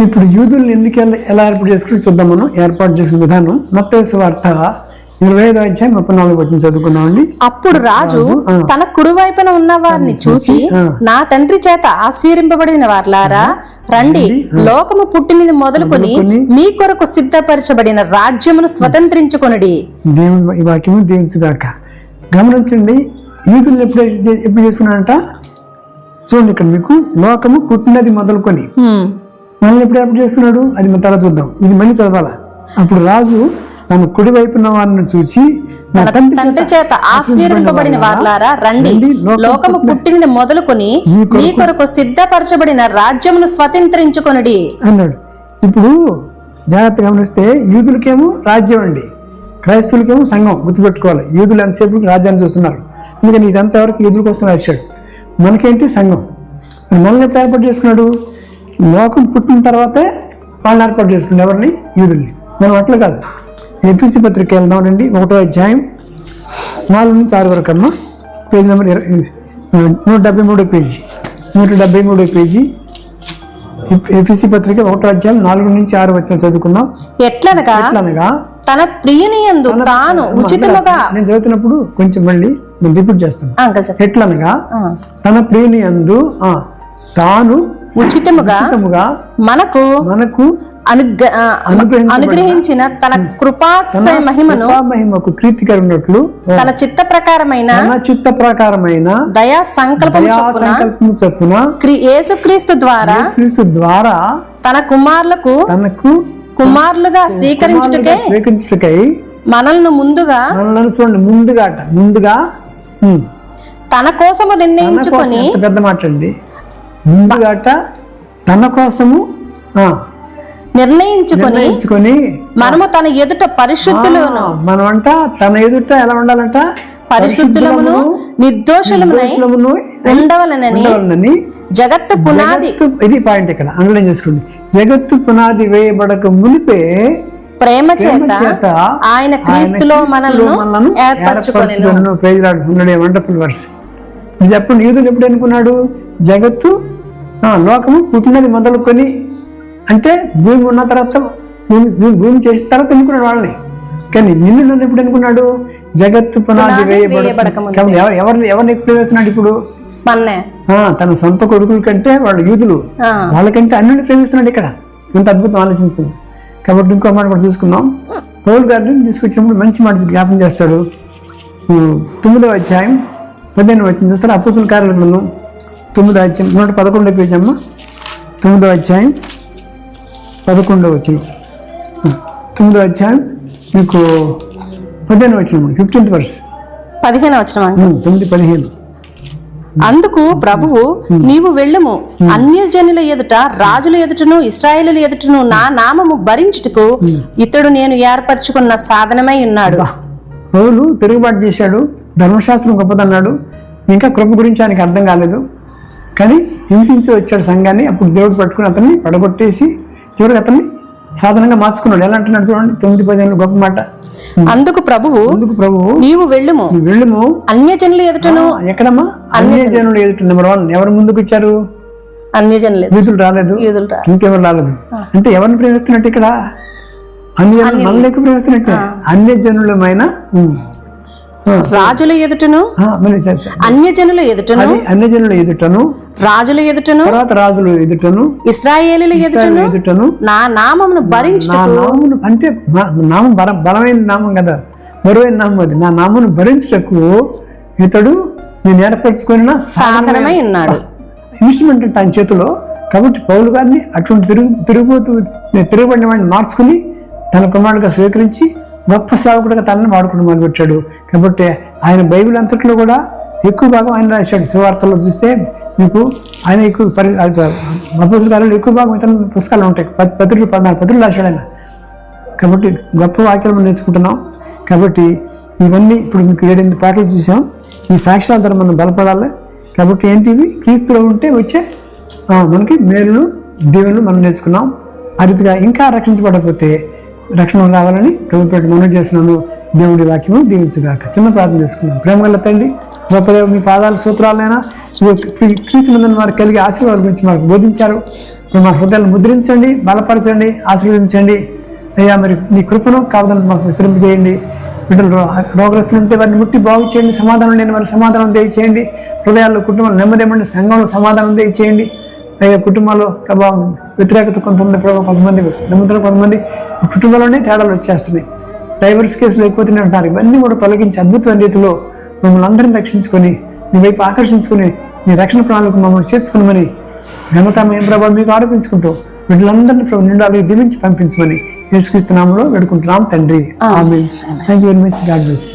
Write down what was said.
ఇప్పుడు యూదుల్ని ఎందుకు ఎలా- ఏర్పాటు చేసుకుని చూద్దాం మనం. ఏర్పాటు చేసిన విధానం మత్తయి వార్త ఇరవై ఐదో అధ్యాయం ముప్పై నాలుగు వచ్చిన చదువుకుందామండి అప్పుడు రాజు. తన కుడివైపున ఉన్న వారిని చూసి. నా తండ్రి చేత ఆశీర్వింపబడిన వార్లారా రండి లోకము పుట్టినది మొదలుకొని మీ కొరకు సిద్ధపరచబడిన రాజ్యమును స్వతంత్రించుకొనుడి. దేవుని ఈ వాక్యము దీవించుగాక గమనించండి యూదుల్ని ఎప్పుడు ఎప్పుడు చేసుకున్నాడంట చూడండి ఇక్కడ మీకు లోకము పుట్టినది మొదలుకొని. మనల్ని ఎప్పుడు ఏర్పాటు చేస్తున్నాడు? అది మన తర్వాత చూద్దాం. ఇది మళ్ళీ చదవాలా? అప్పుడు రాజు తన కుడి వైపున వారిని చూసి నా తండ్రి చేత ఆశీర్వింపబడిన వార్లారా? రండి. లోకము పుట్టినది మొదలుకొని మీ కొరకు సిద్ధపరచబడిన రాజ్యమును స్వతంత్రించుకొనుడి. అన్నాడు. ఇప్పుడు జాగ్రత్త గమనిస్తే యూదులకేమో రాజ్యం అండి. క్రైస్తవులకేమో సంఘం గుర్తుపెట్టుకోవాలి. యూదులు ఎంతసేపు రాజ్యాన్ని చూస్తున్నారు? అందుకని ఇదంతా వరకు యూదుల కోసం రాశాడు. మనకేంటి సంఘం? మనల్ని ఎప్పుడు ఏర్పాటు చేసుకున్నాడు? లోకం పుట్టిన తర్వాతే వాళ్ళని ఏర్పాటు చేసుకున్నాడు ఎవరిని? యూదుల్ని. మనం అట్లా కాదు. ఎపిసి పత్రిక వెళ్దాం రండి. ఒకటో అధ్యాయం నాలుగు నుంచి ఆరు వరకు అమ్మా. పేజ్ నెంబర్ నూట డెబ్బై మూడో పేజీ. నూట డెబ్బై మూడో పేజీ. ఎపిసి పత్రిక ఒకటో అధ్యాయం నాలుగు నుంచి ఆరు వచ్చిన చదువుకుందాం. ఎట్లనగా ఎట్లనగా? తన ప్రియుని యందు తాను ఉచితముగా నేను చదువుతున్నప్పుడు కొంచెం మళ్ళీ నేను రిపీట్ చేస్తాను. ఎట్లనగా. తన ప్రియుని ఆ, తాను ఉచితముగా మనకు మనకు అనుగ్రహించిన తన కృపాశయ మహిమను మహిమకు ప్రీతికరన్నట్లు తన చిత్త ప్రకారమైన చిత్త ప్రకారమైన దయా సంకల్పం సంకల్పం చొప్పున క్రీ- యేసుక్రీస్తు ద్వారా క్రీస్తు ద్వారా తన కుమారులకు తనకు కుమారులుగా స్వీకరించుటకే స్వీకరించుటకై మనల్ని ముందుగా మనల్ని చూడండి ముందుగా అట ముందుగా తన కోసము నిర్ణయించుకొని పెద్ద మాట అండి? ముందుగా అట తన కోసము ఆ, నిర్ణయించుకొని మనము తన ఎదుట పరిశుద్ధులను మనమంట తన ఎదుట ఎలా ఉండాలంట? పరిశుద్ధులమును నిర్దోషులమునై ఉండవలనని ఉండవాలని జగత్తు పునాది ఇది పాయింట్ ఇక్కడ అండర్లైన్ చేసుకోండి. జగత్తు పునాది వేయబడక మునిపే ప్రేమ చేత ఆయన క్రీస్తులో మనల్ని ఏర్పరచుకొని వండర్ఫుల్ వర్స్ ఇది ఎప్పుడు యూదులు ఎప్పుడు అనుకున్నాడు జగత్తు ఆ, లోకము పుట్టినది మొదలుకొని అంటే భూమి ఉన్న తర్వాత భూమి భూమి- చేసిన తర్వాత ఎన్నుకున్నాడు వాళ్ళని? కానీ నిన్ను నన్ను ఎప్పుడు అనుకున్నాడు జగత్తు పునాది ఎవరు ఎవరిని ఎవరిని ఎక్కువ వేస్తున్నాడు ఇప్పుడు? తన సొంత కొడుకుల కంటే వాళ్ళు యూదులు. వాళ్ళకంటే అన్నింటి ప్రేమిస్తున్నాడు ఇక్కడ. ఎంత అద్భుతం ఆలోచించింది కాబట్టి ఇంకో మాట కూడా చూసుకుందాం. పౌల్ గారిని తీసుకొచ్చినప్పుడు మంచి మాట జ్ఞాపం చేస్తాడు. ఉమ్, తొమ్మిదవ అధ్యాయం. పదిహేను వచ్చిన చూస్తారు అప్పుసుల కార్యాల గ్రంథం తొమ్మిదో అధ్యాయం నూట పదకొండో పేజీ అమ్మ తొమ్మిదో అధ్యాయం పదకొండో వచ్చిన తొమ్మిదో అధ్యాయం మీకు పదిహేను వచ్చిన ఫిఫ్టీన్త్ వర్స్ పదిహేను వచ్చిన తొమ్మిది పదిహేను. అందుకు ప్రభువు నీవు వెళ్ళుము. అన్యజనుల ఎదుట రాజుల ఎదుటను ఇస్రాయేలుల ఎదుటను నా నామము భరించుటకు ఇతడు నేను ఏర్పరచుకున్న సాధనమై ఉన్నాడు. పౌలు తిరుగుబాటు చేశాడు. ధర్మశాస్త్రం గొప్పదన్నాడు. ఇంకా కృప గురించి ఆయనకి అర్థం కాలేదు. కానీ హింసించి వచ్చాడు సంఘాన్ని. అప్పుడు దేవుడు పట్టుకుని అతన్ని పడగొట్టేసి చివరికి అతన్ని సాధనంగా మార్చుకున్నాడు. ఎలా అంటున్నాడు చూడండి. తొమ్మిది పదిహేను గొప్ప మాట. అందుకు ప్రభువు అందుకు ప్రభువు నీవు వెళ్ళుము. వెళ్ళుము. అన్యజనుల ఎదుటను. ఎక్కడమ్మా? అన్య జనులు ఎదుట నెంబర్ వన్ ఎవరు ముందుకు వచ్చారు అన్యజనుల యూదులు రాలేదు. ఇంకెవరు రాలేదు. అంటే ఎవరిని ప్రేమిస్తున్నట్టు ఇక్కడ? అన్ని జనులు మనల్ని ఎక్కువ ప్రేమిస్తున్నట్టే? అన్య జనులమైన ఉమ్. ఆ, రాజుల ఎదుటను. అన్యజనుల ఎదుటను అది అన్య జనుల ఎదుటను రాజుల ఎదుటను తర్వాత రాజులు ఎదుటను ఇస్రాయేలీల ఎదుటను ఎదుటను. నా నామమును భరించుట నా నామమును అంటే నామం బల బలమైన నామం కదా. బరువైన నామం అది. నా నామను భరించటకు ఇతడు నేను ఏర్పరచుకున్న సాధనమై ఉన్నాడు. ఇన్స్ట్రుమెంట్ అంటే ఆయన చేతిలో. కాబట్టి పౌలు గారిని అటువంటి తిరుగు తిరుగుబోతూ తిరుగుబడిన వాడిని మార్చుకుని తన కుమారుడిగా స్వీకరించి గొప్ప సేవకుడిగా తనని వాడుకుని మొదలుపెట్టాడు. కాబట్టి ఆయన బైబిల్ అంతట్లో కూడా ఎక్కువ భాగం ఆయన రాశాడు. సువార్తల్లో చూస్తే మీకు ఆయన ఎక్కువ పరి పుస్తకాలలో ఎక్కువ భాగం ఇతర పుస్తకాలు ఉంటాయి. పది పత్రికలు పద్నాలుగు పత్రికలు రాశాడు ఆయన. కాబట్టి గొప్ప వాక్యాలు మనం నేర్చుకుంటున్నాం. కాబట్టి ఇవన్నీ ఇప్పుడు మీకు ఏడెనిమిది పాటలు చూసాం. ఈ సాక్ష్యాల ద్వారా మనం బలపడాలి. కాబట్టి ఏంటివి? క్రీస్తులో ఉంటే వచ్చే మనకి మేలులు దేవుళ్ళు మనం నేర్చుకున్నాం. ఆ రీతిగా ఇంకా రక్షించబడకపోతే రక్షణ రావాలని ప్రభుత్వ మనం చేస్తున్నాను. దేవుడి వాక్యము దీవించుగాక చిన్న ప్రార్థన చేసుకుందాం. ప్రేమ గల తండ్రి గొప్పదేవ మీ పాదాల సూత్రాలైనా క్రీస్తునందని వారు కలిగి ఆశీర్వాదం గురించి మాకు బోధించారు. మీరు మా హృదయాలు ముద్రించండి బలపరచండి ఆశీర్వదించండి. అయ్యా మరి నీ కృపను కావదని మాకు విశ్రమించేయండి బిడ్డలు రో- రోగగ్రస్తులు ఉంటే వారిని ముట్టి బాగు చేయండి. సమాధానం లేని వారికి సమాధానం దయచేయండి. హృదయాల్లో కుటుంబాలు నెమ్మదిమండి సంఘంలో సమాధానం దయచేయండి. అయ్యా కుటుంబాల్లో ప్రభావం వ్యతిరేకత కొంత ఉంది ప్రభావం కొంతమంది నమ్ముతున్న కొంతమంది కుటుంబంలోనే తేడాలు వచ్చేస్తున్నాయి. డైవర్స్ కేసులు ఎక్కువతూనే ఉంటారు ఇవన్నీ కూడా తొలగించి అద్భుతమైన రీతిలో మమ్మల్ని అందరిని రక్షించుకొని నీ వైపు ఆకర్షించుకొని నీ రక్షణ ప్రణాళిక మమ్మల్ని చేర్చుకుని ఘనత మేము ప్రభావం మీకు ఆరోపించుకుంటూ వీళ్ళందరినీ ప్రభు నిండాలి దీవించి పంపించమని యేసుక్రీస్తు నామంలో వేడుకుంటున్నాం. తండ్రి. Thank you very much God bless